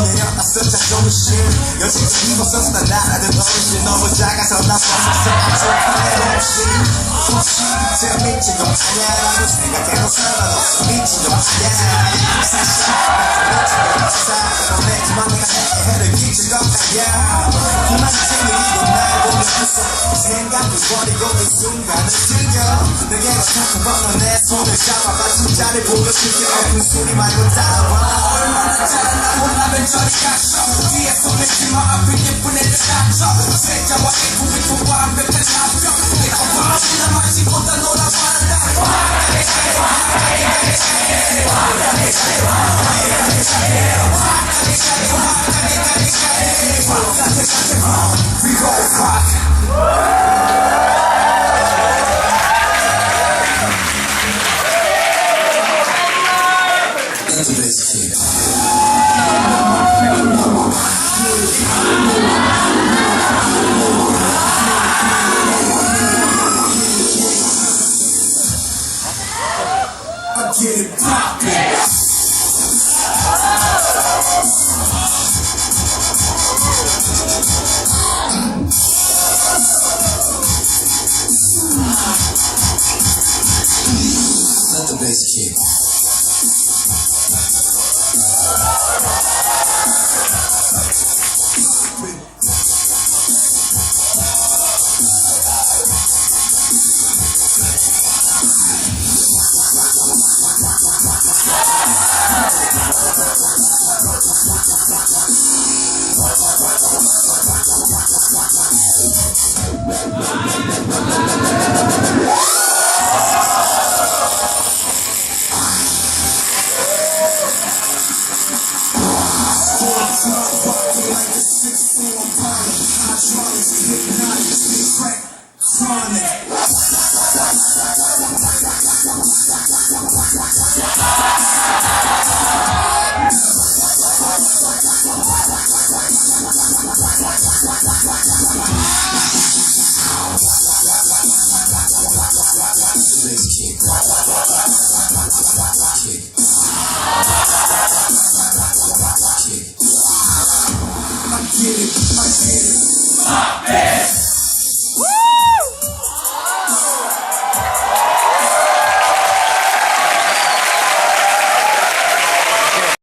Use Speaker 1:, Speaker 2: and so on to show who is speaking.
Speaker 1: 내가 앞섰자 조금씩 여지껏 입었었으나 나라는 어르신 너무 작아서 나 서서서 하픈 없이 혹시 제가 미친 거 아냐라고 생각해도 상관없어 미친 거 아냐 사실 나도 미친 거 아냐 내 주머니가 내 해를 끼친 거 아냐 그만 챙기고 날 보면서 생각을 버리고 이 순간을 즐겨 내게 나타난 번호 내 손을 잡아봐 진짜를 보고 싶게 아픈 소리 말고 따라와 we go fuck. Hot Topics. Let the bass kick. Chronic. Sabe!